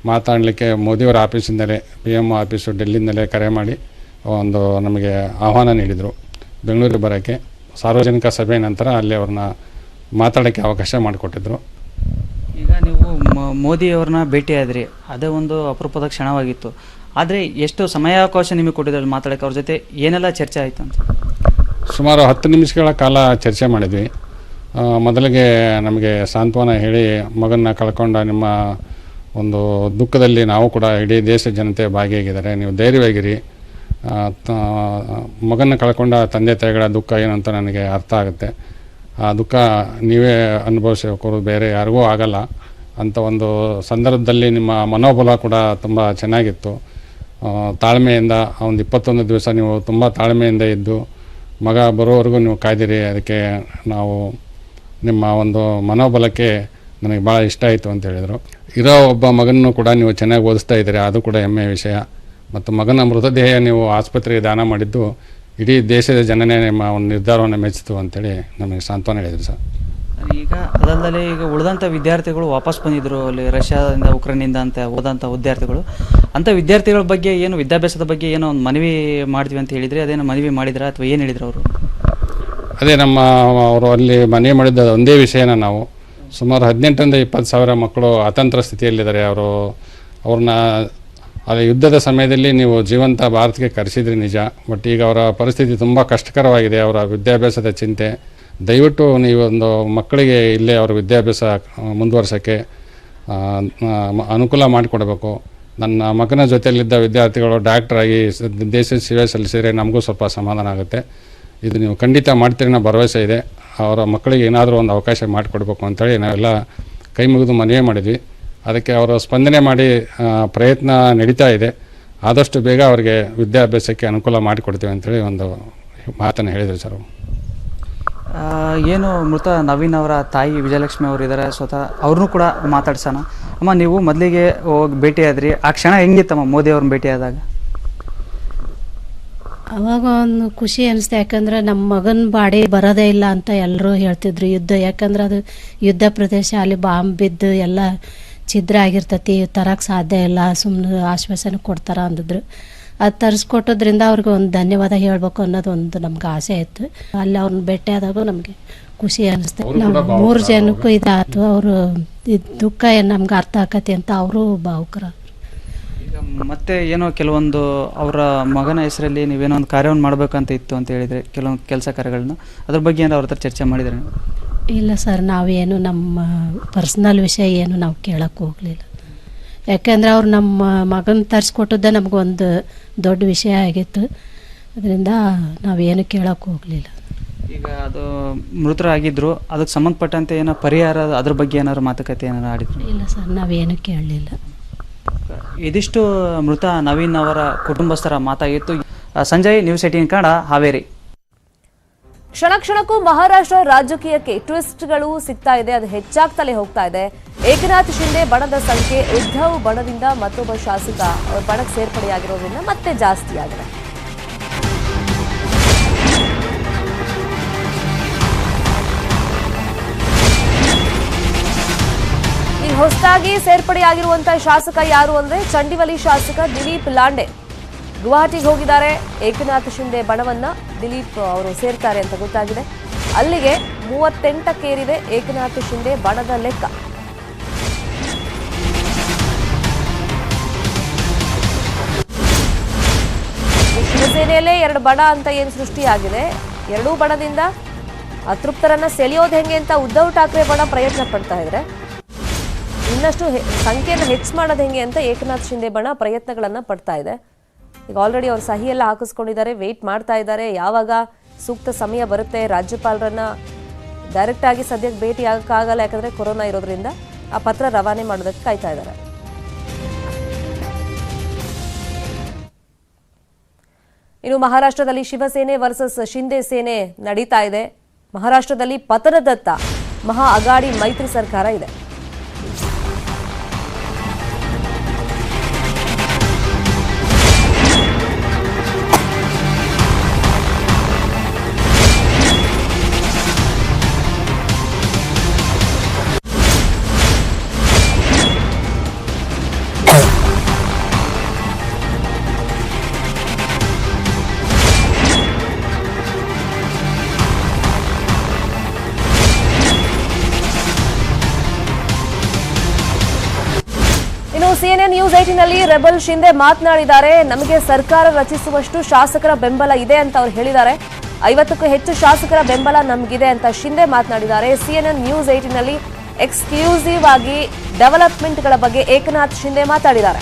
ಮಾತಾಡಲಿಕ್ಕೆ ಮೋದಿಯವರ ಆಫೀಸಿಂದಲೇ, ಪಿ ಎಂ ಆಫೀಸು ಡೆಲ್ಲಿಂದಲೇ ಕರೆ ಮಾಡಿ ಒಂದು ನಮಗೆ ಆಹ್ವಾನ ನೀಡಿದರು. ಬೆಂಗಳೂರಿಗೆ ಬರೋಕ್ಕೆ. ಸಾರ್ವಜನಿಕ ಸಭೆ ನಂತರ ಅಲ್ಲಿ ಅವ್ರನ್ನ ಮಾತಾಡೋಕ್ಕೆ ಅವಕಾಶ ಮಾಡಿಕೊಟ್ಟಿದ್ರು. ಈಗ ನೀವು ಮೋದಿಯವ್ರನ್ನ ಭೇಟಿಯಾದ್ರಿ ಅದೇ ಒಂದು ಅಪರೂಪದ ಕ್ಷಣವಾಗಿತ್ತು. ಆದರೆ ಎಷ್ಟು ಸಮಯಾವಕಾಶ ನಿಮಗೆ ಕೊಟ್ಟಿದ್ದಾರೆ ಮಾತಾಡೋಕ್ಕೆ? ಅವ್ರ ಜೊತೆ ಏನೆಲ್ಲ ಚರ್ಚೆ ಆಯಿತು ಅಂತ? ಸುಮಾರು ಹತ್ತು ನಿಮಿಷಗಳ ಕಾಲ ಚರ್ಚೆ ಮಾಡಿದ್ವಿ. ಮೊದಲಿಗೆ ನಮಗೆ ಸಾಂತ್ವನ ಹೇಳಿ ಮಗನ್ನ ಕಳ್ಕೊಂಡ ನಿಮ್ಮ ಒಂದು ದುಃಖದಲ್ಲಿ ನಾವು ಕೂಡ ಇಡೀ ದೇಶ ಜನತೆ ಭಾಗಿಯಾಗಿದ್ದಾರೆ. ನೀವು ಧೈರ್ಯವಾಗಿರಿ. ಮಗನ್ನ ಕಳ್ಕೊಂಡ ತಂದೆ ತಾಯಿಗಳ ದುಃಖ ಏನು ಅಂತ ನನಗೆ ಅರ್ಥ ಆಗುತ್ತೆ. ಆ ದುಃಖ ನೀವೇ ಅನುಭವಿಸೋರು ಬೇರೆ ಯಾರಿಗೂ ಆಗಲ್ಲ. ಅಂತ ಒಂದು ಸಂದರ್ಭದಲ್ಲಿ ನಿಮ್ಮ ಮನೋಬಲ ಕೂಡ ತುಂಬ ಚೆನ್ನಾಗಿತ್ತು. ತಾಳ್ಮೆಯಿಂದ ಒಂದು ಇಪ್ಪತ್ತೊಂದು ದಿವಸ ನೀವು ತುಂಬ ತಾಳ್ಮೆಯಿಂದ ಇದ್ದು, ಮಗ ಬರೋವರೆಗೂ ನೀವು ಕಾಯ್ದಿರಿ. ಅದಕ್ಕೆ ನಾವು ನಿಮ್ಮ ಒಂದು ಮನೋಬಲಕ್ಕೆ ನನಗೆ ಭಾಳ ಇಷ್ಟ ಆಯಿತು ಅಂತ ಹೇಳಿದರು. ಇರೋ ಒಬ್ಬ ಮಗನೂ ಕೂಡ ನೀವು ಚೆನ್ನಾಗಿ ಓದಿಸ್ತಾ ಇದ್ದೀರಿ. ಅದು ಕೂಡ ಹೆಮ್ಮೆಯ ವಿಷಯ. ಮತ್ತು ಮಗನ ಮೃತದೇಹ ನೀವು ಆಸ್ಪತ್ರೆಗೆ ದಾನ ಮಾಡಿದ್ದು ಇಡೀ ದೇಶದ ಜನನೇ ನಿಮ್ಮ ಒಂದು ನಿರ್ಧಾರವನ್ನು ಮೆಚ್ಚಿತು ಅಂತೇಳಿ ನಮಗೆ ಸಾಂತ್ವನ ಹೇಳಿದ್ರು ಸರ್. ಈಗ ಅದಲ್ಲದೆ ಈಗ ಉಳಿದಂಥ ವಿದ್ಯಾರ್ಥಿಗಳು ವಾಪಸ್ ಬಂದಿದ್ರು ಅಲ್ಲಿ ರಷ್ಯಾದಿಂದ ಉಕ್ರೇನಿಂದ ಅಂತ ಹೋದಂಥ ವಿದ್ಯಾರ್ಥಿಗಳು. ಅಂಥ ವಿದ್ಯಾರ್ಥಿಗಳ ಬಗ್ಗೆ ಏನು ವಿದ್ಯಾಭ್ಯಾಸದ ಬಗ್ಗೆ ಏನೋ ಒಂದು ಮನವಿ ಮಾಡ್ತೀವಿ ಅಂತ ಹೇಳಿದರೆ ಅದೇನೋ ಮನವಿ ಮಾಡಿದ್ರ ಅಥವಾ ಏನು ಹೇಳಿದ್ರು ಅವರು? ಅದೇ ನಮ್ಮ ಅವರು ಅಲ್ಲಿ ಮನೆ ಮಾಡಿದ್ದ ಒಂದೇ ವಿಷಯನ ನಾವು. ಸುಮಾರು ಹದಿನೆಂಟರಿಂದ ಇಪ್ಪತ್ತು ಸಾವಿರ ಮಕ್ಕಳು ಅತಂತ್ರ ಸ್ಥಿತಿಯಲ್ಲಿದ್ದಾರೆ. ಅವರು ಅವ್ರನ್ನ ಅಲ್ಲಿ ಯುದ್ಧದ ಸಮಯದಲ್ಲಿ ನೀವು ಜೀವಂತ ಭಾರತಕ್ಕೆ ಕರೆಸಿದ್ರಿ ನಿಜ, ಬಟ್ ಈಗ ಅವರ ಪರಿಸ್ಥಿತಿ ತುಂಬ ಕಷ್ಟಕರವಾಗಿದೆ, ಅವರ ವಿದ್ಯಾಭ್ಯಾಸದ ಚಿಂತೆ. ದಯವಿಟ್ಟು ನೀವೊಂದು ಮಕ್ಕಳಿಗೆ ಇಲ್ಲೇ ಅವರ ವಿದ್ಯಾಭ್ಯಾಸ ಮುಂದುವರ್ಸೋಕ್ಕೆ ಅನುಕೂಲ ಮಾಡಿಕೊಡ್ಬೇಕು. ನನ್ನ ಮಗನ ಜೊತೆಯಲ್ಲಿದ್ದ ವಿದ್ಯಾರ್ಥಿಗಳು ಡಾಕ್ಟ್ರಾಗಿ ದೇಶ ಸೇವೆ ಸಲ್ಲಿಸಿದರೆ ನಮಗೂ ಸ್ವಲ್ಪ ಸಮಾಧಾನ ಆಗುತ್ತೆ. ಇದು ನೀವು ಖಂಡಿತ ಮಾಡ್ತೀರಿ ಅನ್ನೋ ಭರವಸೆ ಇದೆ. ಅವರ ಮಕ್ಕಳಿಗೆ ಏನಾದರೂ ಒಂದು ಅವಕಾಶ ಮಾಡಿಕೊಡ್ಬೇಕು ಅಂತೇಳಿ ನಾವೆಲ್ಲ ಕೈ ಮುಗಿದು ಮನವಿ ಮಾಡಿದ್ವಿ. ಅದಕ್ಕೆ ಅವರು ಸ್ಪಂದನೆ ಮಾಡಿ ಪ್ರಯತ್ನ ನಡೀತಾ ಇದೆ. ಆದಷ್ಟು ಬೇಗ ಅವರಿಗೆ ವಿದ್ಯಾಭ್ಯಾಸಕ್ಕೆ ಅನುಕೂಲ ಮಾಡಿಕೊಡ್ತೀವಿ ಅಂತೇಳಿ ಒಂದು ಮಾತನ್ನು ಹೇಳಿದರು ಸರ್ ಅವರು. ಏನು ಮೃತ ನವೀನ್ ಅವರ ತಾಯಿ ವಿಜಯಲಕ್ಷ್ಮಿ ಅವರು ಇದ್ದಾರೆ ಸ್ವತಃ ಅವ್ರನ್ನೂ ಕೂಡ ಮಾತಾಡ್ಸೋಣ. ಅಮ್ಮ ನೀವು ಮೊದಲಿಗೆ ಹೋಗಿ ಭೇಟಿಯಾದ್ರಿ ಆ ಕ್ಷಣ ಹೆಂಗಿತ್ತಮ್ಮ ಮೋದಿ ಅವ್ರನ್ನ ಭೇಟಿಯಾದಾಗ ಅವಾಗ ಒಂದು ಖುಷಿ ಅನಿಸ್ತು ಯಾಕಂದ್ರೆ ನಮ್ಮ ಮಗನ ಬಾಡಿ ಬರೋದೇ ಇಲ್ಲ ಅಂತ ಎಲ್ಲರೂ ಹೇಳ್ತಿದ್ರು ಯುದ್ಧ. ಯಾಕಂದ್ರೆ ಅದು ಯುದ್ಧ ಪ್ರದೇಶ ಅಲ್ಲಿ ಬಾಂಬ್ ಬಿದ್ದು ಎಲ್ಲ ಛಿದ್ರ ಆಗಿರ್ತತಿ ತರಕ್ಕೆ ಸಾಧ್ಯ ಇಲ್ಲ ಸುಮ್ಮನೆ ಆಶ್ವಾಸನೆ ಕೊಡ್ತಾರ ಅಂದಿದ್ರು. ಅದು ತರಿಸ್ಕೊಟ್ಟೋದ್ರಿಂದ ಅವ್ರಿಗೆ ಒಂದು ಧನ್ಯವಾದ ಹೇಳ್ಬೇಕು ಅನ್ನೋದು ಒಂದು ನಮ್ಗೆ ಆಸೆ ಇತ್ತು. ಅಲ್ಲಿ ಅವ್ರನ್ನ ಆದಾಗ ನಮಗೆ ಖುಷಿ ಅನ್ನಿಸ್ತು ನಾವು ಮೂರು ಜನಕ್ಕೂ ಇದಾಯ್ತು ಅವರು ದುಃಖ ಏನು ನಮ್ಗೆ ಅರ್ಥ ಆಕತಿ ಅಂತ ಅವರು ಭಾವುಕರ ಈಗ ಮತ್ತೆ ಏನೋ ಕೆಲವೊಂದು ಅವರ ಮಗನ ಹೆಸರಲ್ಲಿ ನೀವೇನೋ ಒಂದು ಕಾರ್ಯವನ್ನು ಮಾಡಬೇಕಂತ ಇತ್ತು ಅಂತ ಹೇಳಿದ್ರೆ ಕೆಲವೊಂದು ಕೆಲಸ ಕಾರ್ಯಗಳನ್ನ ಅದ್ರ ಬಗ್ಗೆ ಏನಾದ್ರು ಅವ್ರ ಹತ್ರ ಚರ್ಚೆ ಮಾಡಿದ್ರೆ ಇಲ್ಲ ಸರ್ ನಾವೇನು ನಮ್ಮ ಪರ್ಸ್ನಲ್ ವಿಷಯ ಏನು ನಾವು ಕೇಳಕ್ಕೆ ಹೋಗಲಿಲ್ಲ. ಯಾಕೆಂದ್ರೆ ಅವ್ರು ನಮ್ಮ ಮಗನ ತರಿಸ್ಕೊಟ್ಟದ್ದೇ ನಮಗೊಂದು ದೊಡ್ಡ ವಿಷಯ ಆಗಿತ್ತು. ಅದರಿಂದ ನಾವೇನು ಕೇಳಕ್ಕೆ ಹೋಗಲಿಲ್ಲ. ಈಗ ಅದು ಮೃತರಾಗಿದ್ದರು ಅದಕ್ಕೆ ಸಂಬಂಧಪಟ್ಟಂತೆ ಏನೋ ಪರಿಹಾರ ಅದ್ರ ಬಗ್ಗೆ ಏನಾದ್ರು ಮಾತುಕತೆ ಏನಾರು ಆಡಿದ್ರು? ಇಲ್ಲ ಸರ್ ನಾವೇನು ಕೇಳಲಿಲ್ಲ. ಇದಿಷ್ಟು ಮೃತ ನವೀನ್ ಅವರ ಕುಟುಂಬಸ್ಥರ ಮಾತಾಗಿತ್ತು. Sanjay news eighteen Kannada Haveri. ಕ್ಷಣ ಕ್ಷಣಕ್ಕೂ ಮಹಾರಾಷ್ಟ್ರ ರಾಜಕೀಯಕ್ಕೆ ಟ್ವಿಸ್ಟ್ಗಳು ಸಿಗ್ತಾ ಇದೆ, ಅದು ಹೆಚ್ಚಾಗ್ತಲೇ ಹೋಗ್ತಾ ಇದೆ. ಏಕನಾಥ್ ಶಿಂದೆ ಬಣದ ಸಂಖ್ಯೆ ಉದ್ಧವ್ ಬಣದಿಂದ ಮತ್ತೊಬ್ಬ ಶಾಸಕ ಬಣಕ್ಕೆ ಸೇರ್ಪಡೆಯಾಗಿರೋದ್ರಿಂದ ಮತ್ತೆ ಜಾಸ್ತಿ ಆಗಿದೆ. ಈಗ ಹೊಸದಾಗಿ ಸೇರ್ಪಡೆಯಾಗಿರುವಂತಹ ಶಾಸಕ ಯಾರು ಅಂದ್ರೆ ಚಂಡಿವಲಿ ಶಾಸಕ ದಿಲೀಪ್ ಲಾಂಡೆ. ಗುವಾಹಟಿಗೆ ಹೋಗಿದ್ದಾರೆ. ಏಕನಾಥ್ ಶಿಂದೆ ಬಣವನ್ನ ದಿಲೀಪ್ ಅವರು ಸೇರ್ತಾರೆ ಅಂತ ಗೊತ್ತಾಗಿದೆ. ಅಲ್ಲಿಗೆ ಮೂವತ್ತೆಂಟಕ್ಕೇರಿದೆ ಏಕನಾಥ್ ಶಿಂದೆ ಬಣದ ಲೆಕ್ಕ. ಶಿವಸೇನೆಯಲ್ಲೇ ಎರಡು ಬಣ ಅಂತ ಏನು ಸೃಷ್ಟಿಯಾಗಿದೆ? ಎರಡೂ ಬಣದಿಂದ ಅತೃಪ್ತರನ್ನ ಸೆಳೆಯೋದು ಹೆಂಗೆ ಅಂತ ಉದ್ಧವ್ ಠಾಕ್ರೆ ಬಣ ಪ್ರಯತ್ನ ಪಡ್ತಾ ಇದ್ರೆ, ಇನ್ನಷ್ಟು ಸಂಖ್ಯೆಯನ್ನು ಹೆಚ್ಚು ಮಾಡೋದು ಹೆಂಗೆ ಅಂತ ಏಕನಾಥ್ ಶಿಂದೆ ಬಣ ಪ್ರಯತ್ನಗಳನ್ನು ಪಡ್ತಾ ಇದೆ. ಈಗ ಆಲ್ರೆಡಿ ಅವ್ರು ಸಹಿ ಎಲ್ಲ ಹಾಕಿಸ್ಕೊಂಡಿದ್ದಾರೆ ವೆಯ್ಟ್ ಮಾಡ್ತಾ ಇದ್ದಾರೆ. ಯಾವಾಗ ಸೂಕ್ತ ಸಮಯ ಬರುತ್ತೆ? ರಾಜ್ಯಪಾಲರನ್ನ ಡೈರೆಕ್ಟ್ ಆಗಿ ಸದ್ಯಕ್ಕೆ ಭೇಟಿ ಆಗಕ್ಕಾಗಲ್ಲ, ಯಾಕಂದ್ರೆ ಕೊರೋನಾ ಇರೋದ್ರಿಂದ ಆ ಪತ್ರ ರವಾನೆ ಮಾಡೋದಕ್ಕೆ ಕಾಯ್ತಾ ಇದ್ದಾರೆ. ಇನ್ನು ಮಹಾರಾಷ್ಟ್ರದಲ್ಲಿ ಶಿವಸೇನೆ ವರ್ಸಸ್ ಶಿಂದೆ ಸೇನೆ ನಡೀತಾ ಇದೆ. ಮಹಾರಾಷ್ಟ್ರದಲ್ಲಿ ಪತನದತ್ತ ಮಹಾ ಅಗಾಡಿ ಮೈತ್ರಿ ಸರ್ಕಾರ ಇದೆ. ನ್ಯೂಸ್ ಏಟಿನಲ್ಲಿ ರೆಬಲ್ ಶಿಂದೆ ಮಾತನಾಡಿದ್ದಾರೆ. ನಮಗೆ ಸರ್ಕಾರ ರಚಿಸುವಷ್ಟು ಶಾಸಕರ ಬೆಂಬಲ ಇದೆ ಅಂತ ಅವ್ರು ಹೇಳಿದ್ದಾರೆ. ಐವತ್ತಕ್ಕೂ ಹೆಚ್ಚು ಶಾಸಕರ ಬೆಂಬಲ ನಮಗಿದೆ ಅಂತ ಶಿಂದೆ ಮಾತನಾಡಿದ್ದಾರೆ. ಸಿಎನ್ಎನ್ ನ್ಯೂಸ್ ಏಟಿನಲ್ಲಿ ಎಕ್ಸ್ಕ್ಲೂಸಿವ್ ಆಗಿ ಡೆವಲಪ್ಮೆಂಟ್ಗಳ ಬಗ್ಗೆ ಏಕನಾಥ್ ಶಿಂದೆ ಮಾತಾಡಿದ್ದಾರೆ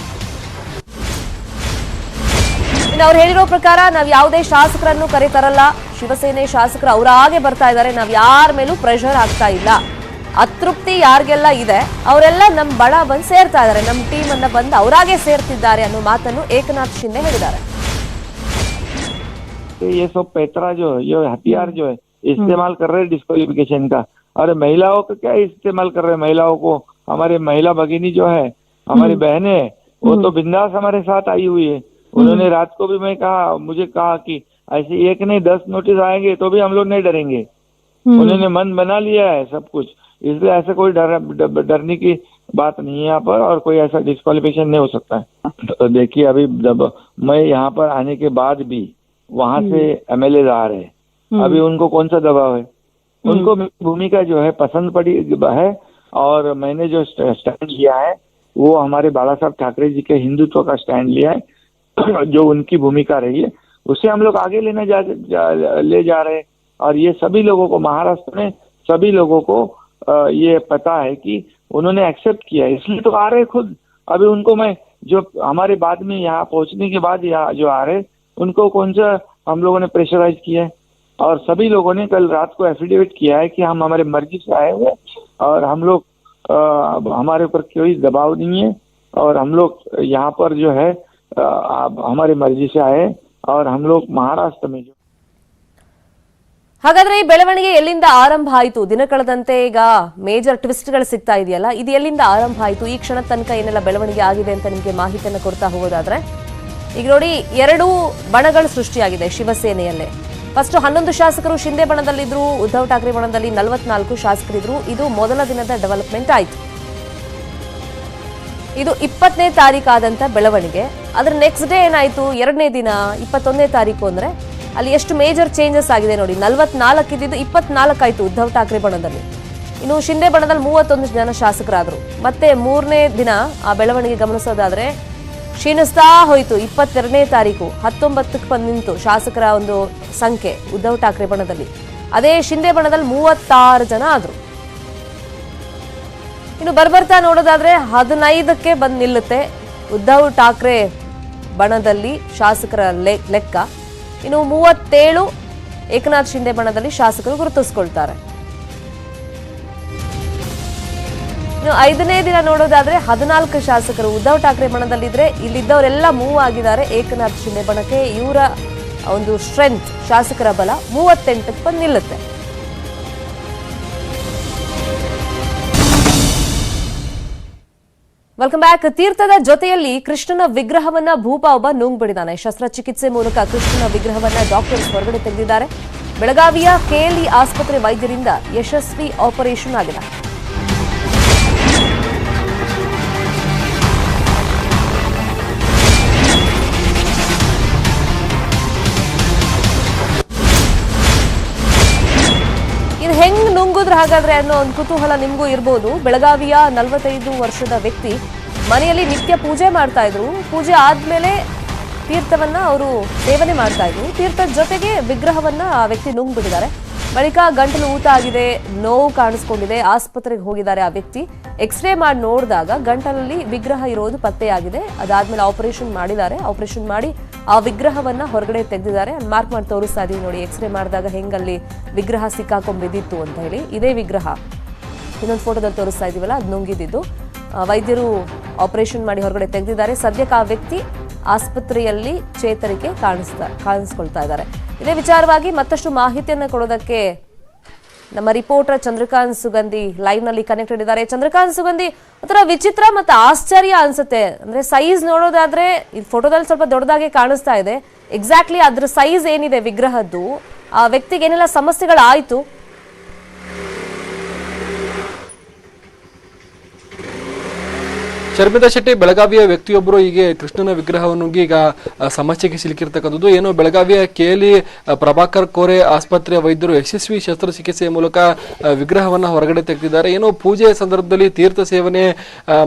ಇನ್ನು ಅವ್ರು ಹೇಳಿರೋ ಪ್ರಕಾರ ನಾವು ಯಾವುದೇ ಶಾಸಕರನ್ನು ಕರೆತರಲ್ಲ. ಶಿವಸೇನೆ ಶಾಸಕರು ಅವರಾಗೆ ಬರ್ತಾ ಇದ್ದಾರೆ. ನಾವು ಯಾರ ಮೇಲೂ ಪ್ರೆಷರ್ ಆಗ್ತಾ ಇಲ್ಲ. ಅತೃಪ್ತಿ ಯಾರಿಗೆಲ್ಲ ಇದೆ ಅವರೆಲ್ಲ ನಮ್ಮ ಬಣ ಬಂದು ಸೇರ್ತಾ ಇದ್ದಾರೆ ನಮ್ಮ ಟೀಮ್ ಅನ್ನ ಬಂದು ಅವರಾಗೆ ಸೇರ್ತಿದ್ದಾರೆ ಅನ್ನೋ ಮಾತನ್ನು ಏಕನಾಥ್ ಶಿಂದೆ ಹೇಳಿದ್ದಾರೆ कि ये सब पैतरा जो है ये हथियार जो है इस्तेमाल कर रहे हैं डिस्क्वालिफिकेशन का और महिलाओं का क्या इस्तेमाल कर रहे हैं महिलाओं को हमारे महिला भगिनी जो है हमारी बहनें हैं वो तो बिंदास हमारे साथ आई हुई है उन्होंने रात को भी मैं कहा मुझे कहा कि ऐसे एक नहीं दस नोटिस आएंगे तो भी हम लोग नहीं डरेंगे उन्होंने मन बना लिया है सब कुछ इसलिए ऐसा कोई डर डर- डरने की बात नहीं है यहाँ पर और कोई ऐसा डिस्क्वालिफिकेशन नहीं हो सकता है। तो देखिए अभी जब मैं यहाँ पर आने के बाद भी वहाँ से एमएलए आ रहे हैं अभी उनको कौन सा दबाव है? उनको भूमिका जो है पसंद पड़ी है और मैंने जो स्टैंड लिया है वो हमारे बाला साहब ठाकरे जी के हिंदुत्व का स्टैंड लिया है जो उनकी भूमिका रही है उसे हम लोग आगे लेने जा, जा ले जा रहे हैं। और ये सभी लोगों को महाराष्ट्र में सभी लोगों को ये पता है कि उन्होंने एक्सेप्ट किया इसलिए तो आ रहे खुद। अभी उनको मैं जो हमारे बाद में यहाँ पहुँचने के बाद यहाँ जो आ रहे उनको कौन सा हम लोगों ने प्रेशराइज किया है? और सभी लोगों ने कल रात को एफिडेविट किया है कि हम हमारे मर्ज़ी से आए हुए और हम लोग हमारे ऊपर कोई दबाव नहीं है और हम लोग यहाँ पर जो है आप हमारी मर्ज़ी से आए और हम लोग महाराष्ट्र में जो ಹಾಗಾದ್ರೆ ಈ ಬೆಳವಣಿಗೆ ಎಲ್ಲಿಂದ ಆರಂಭ ಆಯಿತು? ದಿನ ಕಳೆದಂತೆ ಈಗ ಮೇಜರ್ ಟ್ವಿಸ್ಟ್ಗಳು ಸಿಗ್ತಾ ಇದೆಯಲ್ಲ, ಇದು ಎಲ್ಲಿಂದ ಆರಂಭ ಆಯಿತು? ಈ ಕ್ಷಣ ತನಕ ಏನೆಲ್ಲ ಬೆಳವಣಿಗೆ ಆಗಿದೆ ಅಂತ ನಿಮಗೆ ಮಾಹಿತಿಯನ್ನು ಕೊಡ್ತಾ ಹೋಗೋದಾದ್ರೆ, ಈಗ ನೋಡಿ ಎರಡು ಬಣಗಳು ಸೃಷ್ಟಿಯಾಗಿದೆ ಶಿವಸೇನೆಯಲ್ಲೇ. ಫಸ್ಟ್ ಹನ್ನೊಂದು ಶಾಸಕರು ಶಿಂದೆ ಬಣದಲ್ಲಿದ್ದರು ಉದ್ಧವ್ ಠಾಕ್ರೆ ಬಣದಲ್ಲಿ ನಲವತ್ನಾಲ್ಕು ಶಾಸಕರಿದ್ರು. ಇದು ಮೊದಲ ದಿನದ ಡೆವಲಪ್ಮೆಂಟ್ ಆಯಿತು. ಇದು ಇಪ್ಪತ್ತನೇ ತಾರೀಕಾದಂಥ ಬೆಳವಣಿಗೆ. ಅದರ ನೆಕ್ಸ್ಟ್ ಡೇ ಏನಾಯಿತು? ಎರಡನೇ ದಿನ, ಇಪ್ಪತ್ತೊಂದನೇ ತಾರೀಕು ಅಂದ್ರೆ ಅಲ್ಲಿ ಎಷ್ಟು ಮೇಜರ್ ಚೇಂಜಸ್ ಆಗಿದೆ ನೋಡಿ. ನಲವತ್ನಾಲ್ಕು ಇದ್ದಿದ್ದು ಇಪ್ಪತ್ನಾಲ್ಕು ಆಯ್ತು ಉದ್ಧವ್ ಠಾಕ್ರೆ ಬಣದಲ್ಲಿ. ಇನ್ನು ಶಿಂದೆ ಬಣದಲ್ಲಿ ಮೂವತ್ತೊಂದು ಜನ ಶಾಸಕರಾದರು. ಮತ್ತೆ ಮೂರನೇ ದಿನ ಆ ಬೆಳವಣಿಗೆ ಗಮನಿಸೋದಾದ್ರೆ, ಕ್ಷೀಣಿಸ್ತಾ ಹೋಯಿತು ಇಪ್ಪತ್ತೆರಡನೇ ತಾರೀಕು. ಹತ್ತೊಂಬತ್ತಕ್ಕೆ ಬಂದು ನಿಂತು ಶಾಸಕರ ಒಂದು ಸಂಖ್ಯೆ ಉದ್ಧವ್ ಠಾಕ್ರೆ ಬಣದಲ್ಲಿ. ಅದೇ ಶಿಂದೆ ಬಣದಲ್ಲಿ ಮೂವತ್ತಾರು ಜನ ಆದರು. ಇನ್ನು ಬರ್ಬರ್ತಾ ನೋಡೋದಾದ್ರೆ ಹದಿನೈದಕ್ಕೆ ಬಂದು ನಿಲ್ಲುತ್ತೆ ಉದ್ಧವ್ ಠಾಕ್ರೆ ಬಣದಲ್ಲಿ ಶಾಸಕರ ಲೆಕ್ಕ. ಇನ್ನು ಮೂವತ್ತೇಳು ಏಕನಾಥ್ ಶಿಂದೆ ಬಣದಲ್ಲಿ ಶಾಸಕರು ಗುರುತಿಸ್ಕೊಳ್ತಾರೆ. ಇನ್ನು ಐದನೇ ದಿನ ನೋಡೋದಾದ್ರೆ ಹದಿನಾಲ್ಕು ಶಾಸಕರು ಉದ್ಧವ್ ಠಾಕ್ರೆ ಬಣದಲ್ಲಿದ್ರೆ ಇಲ್ಲಿದ್ದವರೆಲ್ಲ ಮೂವ್ ಆಗಿದ್ದಾರೆ. ಏಕನಾಥ್ ಶಿಂದೆ ಬಣಕ್ಕೆ ಇವರ ಒಂದು ಸ್ಟ್ರೆಂತ್ ಶಾಸಕರ ಬಲ ಮೂವತ್ತೆಂಟಕ್ಕೆ ಬಂದು ನಿಲ್ಲುತ್ತೆ. ವೆಲ್ಕಮ್ ಬ್ಯಾಕ್ ತೀರ್ಥದ ಜೊತೆಯಲ್ಲಿ ಕೃಷ್ಣನ ವಿಗ್ರಹವನ್ನ ಭೂಪ ಒಬ್ಬ ನುಂಗ್ಬಿಡಿದಾನೆ ಶಸ್ತ್ರಚಿಕಿತ್ಸೆ ಮೂಲಕ ಕೃಷ್ಣನ ವಿಗ್ರಹವನ್ನ ಡಾಕ್ಟರ್ಸ್ ಹೊರಗಡೆ ತೆಗೆದಿದ್ದಾರೆ. ಬೆಳಗಾವಿಯ ಕೆಎಲ್ಇ ಆಸ್ಪತ್ರೆ ವೈದ್ಯರಿಂದ ಯಶಸ್ವಿ ಆಪರೇಷನ್ ಆಗಿದೆ. ಹಾಗಾದ್ರೆ ಅನ್ನೋ ಒಂದು ಕುತೂಹಲ ನಿಮಗೂ ಇರ್ಬೋದು. ಬೆಳಗಾವಿಯ ನಲವತ್ತೈದು ವರ್ಷದ ವ್ಯಕ್ತಿ ಮನೆಯಲ್ಲಿ ನಿತ್ಯ ಪೂಜೆ ಮಾಡ್ತಾ ಇದ್ರು. ಪೂಜೆ ಆದ್ಮೇಲೆ ತೀರ್ಥವನ್ನ ಅವರು ಸೇವನೆ ಮಾಡ್ತಾ ಇದ್ರು. ತೀರ್ಥದ ಜೊತೆಗೆ ವಿಗ್ರಹವನ್ನ ಆ ವ್ಯಕ್ತಿ ನುಂಗ್ಬಿಟ್ಟಿದ್ದಾರೆ. ಬಳಿಕ ಗಂಟಲು ಊತ ಆಗಿದೆ, ನೋವು ಕಾಣಿಸ್ಕೊಂಡಿದೆ, ಆಸ್ಪತ್ರೆಗೆ ಹೋಗಿದ್ದಾರೆ ಆ ವ್ಯಕ್ತಿ. ಎಕ್ಸ್ರೇ ಮಾಡಿ ನೋಡಿದಾಗ ಗಂಟಲಲ್ಲಿ ವಿಗ್ರಹ ಇರೋದು ಪತ್ತೆಯಾಗಿದೆ. ಅದಾದ್ಮೇಲೆ ಆಪರೇಷನ್ ಮಾಡಿದ್ದಾರೆ. ಆಪರೇಷನ್ ಮಾಡಿ ಆ ವಿಗ್ರಹವನ್ನ ಹೊರಗಡೆ ತೆಗೆದಿದ್ದಾರೆ. ಮಾರ್ಕ್ ಮಾಡಿ ತೋರಿಸ್ತಾ ಇದೀವಿ ನೋಡಿ ಎಕ್ಸ್ರೇ ಮಾಡಿದಾಗ ಹೆಂಗಲ್ಲಿ ವಿಗ್ರಹ ಸಿಕ್ಕಾಕೊಂಡ್ ಬಿದ್ದಿತ್ತು ಅಂತ ಹೇಳಿ. ಇದೇ ವಿಗ್ರಹ. ಇನ್ನೊಂದು ಫೋಟೋದಲ್ಲಿ ತೋರಿಸ್ತಾ ಇದೀವಲ್ಲ, ಅದು ನುಂಗಿದ್ದು ವೈದ್ಯರು ಆಪರೇಷನ್ ಮಾಡಿ ಹೊರಗಡೆ ತೆಗೆದಿದ್ದಾರೆ. ಸದ್ಯಕ್ಕೆ ಆ ವ್ಯಕ್ತಿ ಆಸ್ಪತ್ರೆಯಲ್ಲಿ ಚೇತರಿಕೆ ಕಾಣಿಸ್ತಾ, ಕಾಣಿಸ್ಕೊಳ್ತಾ ಇದ್ದಾರೆ. ಇದೇ ವಿಚಾರವಾಗಿ ಮತ್ತಷ್ಟು ಮಾಹಿತಿಯನ್ನು ಕೊಡೋದಕ್ಕೆ ನಮ್ಮ ರಿಪೋರ್ಟರ್ ಚಂದ್ರಕಾಂತ್ ಸುಗಂಧಿ ಲೈವ್ನಲ್ಲಿ ಕನೆಕ್ಟೆಡ್ ಇದ್ದಾರೆ. ಚಂದ್ರಕಾಂತ್ ಸುಗಂಧಿ, ಒಂಥರ ವಿಚಿತ್ರ ಮತ್ತು ಆಶ್ಚರ್ಯ ಅನ್ಸುತ್ತೆ. ಅಂದ್ರೆ ಸೈಜ್ ನೋಡೋದಾದ್ರೆ ಈ ಫೋಟೋದಲ್ಲಿ ಸ್ವಲ್ಪ ದೊಡ್ಡದಾಗಿ ಕಾಣಿಸ್ತಾ ಇದೆ. ಎಕ್ಸಾಕ್ಟ್ಲಿ ಅದ್ರ ಸೈಜ್ ಏನಿದೆ ವಿಗ್ರಹದ್ದು. ಆ ವ್ಯಕ್ತಿಗೆ ಏನೆಲ್ಲ ಸಮಸ್ಯೆಗಳಾಯ್ತು ಶರ್ಮಿಳಾ ಶೆಟ್ಟಿ, ಬೆಳಗಾವಿಯ ವ್ಯಕ್ತಿಯೊಬ್ಬರು ಹೀಗೆ ಕೃಷ್ಣನ ವಿಗ್ರಹವನ್ನು ಈಗ ಸಮಸ್ಯೆಗೆ ಸಿಲುಕಿರ್ತಕ್ಕಂಥದ್ದು. ಏನು, ಬೆಳಗಾವಿಯ ಕೇಲಿ ಪ್ರಭಾಕರ್ ಕೋರೆ ಆಸ್ಪತ್ರೆಯ ವೈದ್ಯರು ಯಶಸ್ವಿ ಶಸ್ತ್ರಚಿಕಿತ್ಸೆಯ ಮೂಲಕ ವಿಗ್ರಹವನ್ನು ಹೊರಗಡೆ ತೆಗೆದಿದ್ದಾರೆ. ಏನು ಪೂಜೆಯ ಸಂದರ್ಭದಲ್ಲಿ ತೀರ್ಥ ಸೇವನೆ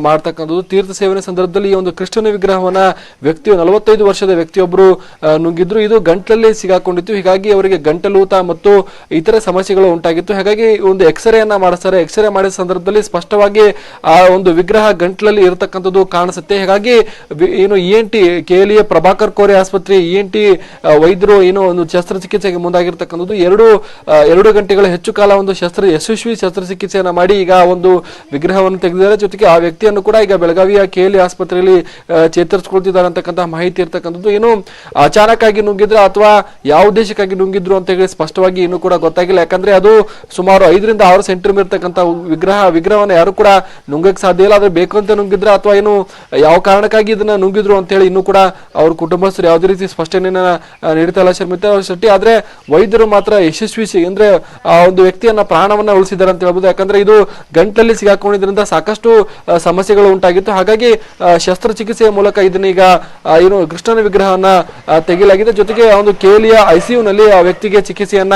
ಮಾಡ್ತಕ್ಕಂಥದ್ದು. ತೀರ್ಥ ಸೇವನೆ ಸಂದರ್ಭದಲ್ಲಿ ಈ ಒಂದು ಕೃಷ್ಣನ ವಿಗ್ರಹವನ್ನ ವ್ಯಕ್ತಿಯು ನಲವತ್ತೈದು ವರ್ಷದ ವ್ಯಕ್ತಿಯೊಬ್ಬರು ನುಗ್ಗಿದ್ರು. ಇದು ಗಂಟಲಲ್ಲಿ ಸಿಗಾಕೊಂಡಿತ್ತು. ಹೀಗಾಗಿ ಅವರಿಗೆ ಗಂಟಲೂತ ಮತ್ತು ಇತರ ಸಮಸ್ಯೆಗಳು ಉಂಟಾಗಿತ್ತು. ಹಾಗಾಗಿ ಒಂದು ಎಕ್ಸ್ರೇ ಅನ್ನ ಮಾಡಿಸ್ತಾರೆ. ಎಕ್ಸ್ರೇ ಮಾಡಿದ ಸಂದರ್ಭದಲ್ಲಿ ಸ್ಪಷ್ಟವಾಗಿ ಆ ಒಂದು ವಿಗ್ರಹ ಗಂಟಲಲ್ಲಿ ಗಂಟ್ಲಲ್ಲಿ ಇರತಕ್ಕಂಥದ್ದು ಕಾಣಿಸುತ್ತೆ. ಹೀಗಾಗಿ ಏನು ಇ ಎನ್ ಟಿ ಕೇಲಿಯ ಪ್ರಭಾಕರ್ ಕೋರೆ ಆಸ್ಪತ್ರೆ ಇ ಎನ್ ಟಿ ವೈದ್ಯರು ಏನು ಒಂದು ಶಸ್ತ್ರಚಿಕಿತ್ಸೆಗೆ ಮುಂದಾಗಿರ್ತಕ್ಕಂಥದ್ದು. ಎರಡು ಎರಡು ಗಂಟೆಗಳ ಹೆಚ್ಚು ಕಾಲ ಒಂದು ಶಸ್ತ್ರ ಯಶಸ್ವಿ ಶಸ್ತ್ರಚಿಕಿತ್ಸೆಯನ್ನು ಮಾಡಿ ಈಗ ಒಂದು ವಿಗ್ರಹವನ್ನು ತೆಗೆದಿದ್ದಾರೆ. ಜೊತೆಗೆ ಆ ವ್ಯಕ್ತಿಯನ್ನು ಕೂಡ ಈಗ ಬೆಳಗಾವಿಯ ಕೇಲಿ ಆಸ್ಪತ್ರೆಯಲ್ಲಿ ಆ, ಚೇತರಿಸಿಕೊಳ್ತಿದ್ದಾರೆ ಅಂತಕ್ಕಂಥ ಮಾಹಿತಿ ಇರ್ತಕ್ಕಂಥದ್ದು. ಏನು ಅಚಾನಕ್ ಆಗಿ ನುಗ್ಗಿದ್ರೆ ಅಥವಾ ಯಾವ ಉದ್ದೇಶಕ್ಕಾಗಿ ನುಂಗಿದ್ರು ಅಂತ ಹೇಳಿ ಸ್ಪಷ್ಟವಾಗಿ ಇನ್ನೂ ಕೂಡ ಗೊತ್ತಾಗಿಲ್ಲ. ಯಾಕಂದ್ರೆ ಅದು ಸುಮಾರು ಐದರಿಂದ ಆರು ಸೆಂಟಿಮೀಟರ್ ಇರ್ತಕ್ಕಂಥ ವಿಗ್ರಹ ವಿಗ್ರಹವನ್ನು ಯಾರು ಕೂಡ ನುಂಗಕ್ಕೆ ಸಾಧ್ಯ ಇಲ್ಲ. ಆದ್ರೆ ಬೇಕು ಅಂತ ಅಥವಾ ಏನು, ಯಾವ ಕಾರಣಕ್ಕಾಗಿ ಇದನ್ನ ನುಂಗಿದ್ರು ಅಂತ ಹೇಳಿ ಇನ್ನೂ ಕೂಡ ಅವ್ರ ಕುಟುಂಬಸ್ಥರು ಯಾವುದೇ ರೀತಿ ಸ್ಪಷ್ಟನೆಯನ್ನ ನೀಡ್ತಾ ಇಲ್ಲ ಶರ್ಮಿತಾ ಶೆಟ್ಟಿ. ಆದ್ರೆ ವೈದ್ಯರು ಮಾತ್ರ ಯಶಸ್ವಿ ಅಂದ್ರೆ, ಆ, ಒಂದು ವ್ಯಕ್ತಿಯನ್ನ ಪ್ರಾಣವನ್ನ ಉಳಿಸಿದ್ದಾರೆ ಅಂತ ಹೇಳ್ಬೋದು. ಯಾಕಂದ್ರೆ ಇದು ಗಂಟಲಲ್ಲಿ ಸಿಗಾಕೊಂಡಿದ್ರಿಂದ ಸಾಕಷ್ಟು ಸಮಸ್ಯೆಗಳು ಉಂಟಾಗಿತ್ತು. ಹಾಗಾಗಿ ಶಸ್ತ್ರಚಿಕಿತ್ಸೆಯ ಮೂಲಕ ಇದನ್ನ ಈಗ ಏನು ಕೃಷ್ಣನ ವಿಗ್ರಹವನ್ನ ತೆಗೆಯಲಾಗಿದೆ. ಜೊತೆಗೆ ಒಂದು ಕೇಲಿಯ ಐಸಿಯು ನಲ್ಲಿ ಆ ವ್ಯಕ್ತಿಗೆ ಚಿಕಿತ್ಸೆಯನ್ನ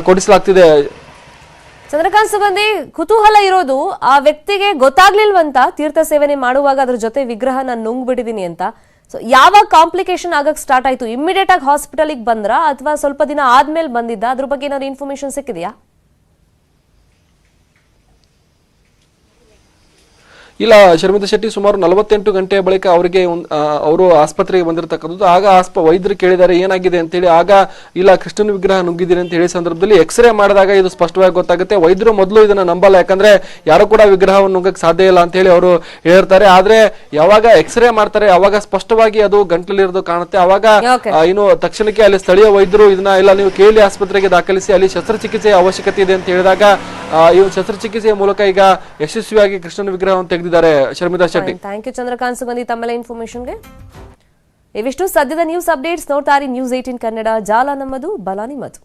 ಕೊಡಿಸಲಾಗ್ತಿದೆ. ಚಂದ್ರಕಾಂತ್ ಸುಗಂಧಿ ಕುತೂಹಲ ಇರೋದು ಆ ವ್ಯಕ್ತಿಗೆ ಗೊತ್ತಾಗ್ಲಿಲ್ವಂತ ತೀರ್ಥ ಸೇವನೆ ಮಾಡುವಾಗ ಅದ್ರ ಜೊತೆ ವಿಗ್ರಹ ನಾನು ನುಂಗ್ಬಿಟ್ಟಿದೀನಿ ಅಂತ. ಸೊ ಯಾವ ಕಾಂಪ್ಲಿಕೇಶನ್ ಆಗಕ್ ಸ್ಟಾರ್ಟ್ ಆಯ್ತು? ಇಮಿಡಿಯೇಟ್ ಆಗಿ ಹಾಸ್ಪಿಟಲಿಗೆ ಬಂದ್ರ ಅಥವಾ ಸ್ವಲ್ಪ ದಿನ ಆದ್ಮೇಲೆ ಬಂದಿದ್ದ? ಅದ್ರ ಬಗ್ಗೆ ಏನಾದ್ರು ಇನ್ಫಾರ್ಮೇಶನ್ ಸಿಕ್ಕಿದೆಯಾ? ಇಲ್ಲ ಶರ್ಮಿತಾ ಶೆಟ್ಟಿ ಸುಮಾರು ನಲವತ್ತೆಂಟು ಗಂಟೆ ಬಳಿಕ ಅವರಿಗೆ ಅವರು ಆಸ್ಪತ್ರೆಗೆ ಬಂದಿರತಕ್ಕಂಥದ್ದು. ಆಗ ಆಸ್ಪ ವೈದ್ಯರು ಕೇಳಿದ್ದಾರೆ ಏನಾಗಿದೆ ಅಂತೇಳಿ ಆಗ ಇಲ್ಲ ಕೃಷ್ಣನ ವಿಗ್ರಹ ನುಗ್ಗಿದ್ದೀರಿ ಅಂತ ಹೇಳಿ ಸಂದರ್ಭದಲ್ಲಿ ಎಕ್ಸ್ರೇ ಮಾಡಿದಾಗ ಇದು ಸ್ಪಷ್ಟವಾಗಿ ಗೊತ್ತಾಗುತ್ತೆ. ವೈದ್ಯರು ಮೊದಲು ಇದನ್ನ ನಂಬಲ್ಲ ಯಾಕಂದ್ರೆ ಯಾರು ಕೂಡ ವಿಗ್ರಹವನ್ನು ನುಗ್ಗಕ್ಕೆ ಸಾಧ್ಯ ಇಲ್ಲ ಅಂತ ಹೇಳಿ ಅವರು ಹೇಳ್ತಾರೆ. ಆದ್ರೆ ಯಾವಾಗ ಎಕ್ಸ್ರೇ ಮಾಡ್ತಾರೆ ಅವಾಗ ಸ್ಪಷ್ಟವಾಗಿ ಅದು ಗಂಟಲಿರೋದು ಕಾಣುತ್ತೆ. ಅವಾಗ ಇನ್ನು ತಕ್ಷಣಕ್ಕೆ ಅಲ್ಲಿ ಸ್ಥಳೀಯ ವೈದ್ಯರು ಇದನ್ನ ಇಲ್ಲ ನೀವು ಕೇಳಿ ಆಸ್ಪತ್ರೆಗೆ ದಾಖಲಿಸಿ ಅಲ್ಲಿ ಶಸ್ತ್ರಚಿಕಿತ್ಸೆಯ ಅವಶ್ಯಕತೆ ಇದೆ ಅಂತ ಹೇಳಿದಾಗ ಒಂದು ಶಸ್ತ್ರಚಿಕಿತ್ಸೆಯ ಮೂಲಕ ಈಗ ಯಶಸ್ವಿಯಾಗಿ ಕೃಷ್ಣನ ವಿಗ್ರಹವನ್ನು ತೆಗೆದಿದ್ದಾರೆ ಶರ್ಮಿತಾ ಶೆಟ್ಟಿ. ಥ್ಯಾಂಕ್ ಯು ಚಂದ್ರಕಾಂತ್ ಸುಗಂಧಿ, ತಮ್ಮೆಲ್ಲ ಇನ್ಫಾರ್ಮೇಶನ್ಗೆ ಇವಿಷ್ಟು ಸದ್ಯದ ನ್ಯೂಸ್ ಅಪ್ಡೇಟ್ಸ್ ನೋಡ್ತಾರೆ ನ್ಯೂಸ್ ಏಟೀನ್ ಕನ್ನಡ, ಜಾಲ ನಮ್ಮದು, ಬಲ ನಿಮ್ಮದು.